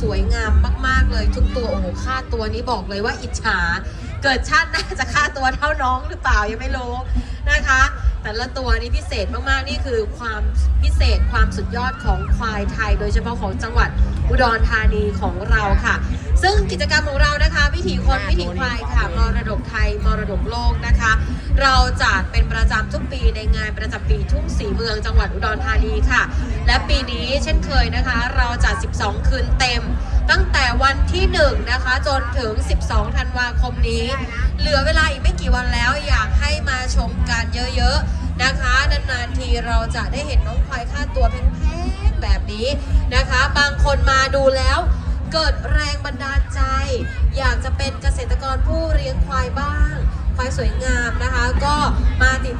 สวยงามมาก ๆ เลยทุกตัวโอ้โหค่าตัวนี้บอกเลยว่าอิจฉา เกิดชาติหน้าจะค่าตัวเท่าน้องหรือเปล่ายังไม่รู้นะคะ แต่ละตัวนี้พิเศษมากๆนี่คือความพิเศษความสุดยอดของควายไทย โดยเฉพาะของจังหวัดอุดรธานีของเราค่ะ ซึ่งกิจกรรมของเรานะคะ วิถีคนวิถีควายค่ะมรดกไทยมรดกโลกนะคะ เราจัดเป็นประจำทุกปีในงานประจำปีทุ่งสีเมืองจังหวัดอุดรธานีค่ะ และปีนี้เช่นเคยนะคะ เราจัด 12 คืนเต็ม ตั้งแต่วันที่ 1 นะคะ จนถึง 12 ธันวาคมนี้ เหลือเวลาอีกไม่กี่วันแล้วอยากให้มาชมกันเยอะๆนะคะนานๆทีเราจะได้เห็นน้องควายค่าตัวแพงๆแบบนี้นะคะ บางคนมาดูแล้วเกิดแรงบันดาลใจ อยากจะเป็นเกษตรกรผู้ วายสวยงามนะคะ ก็มาติด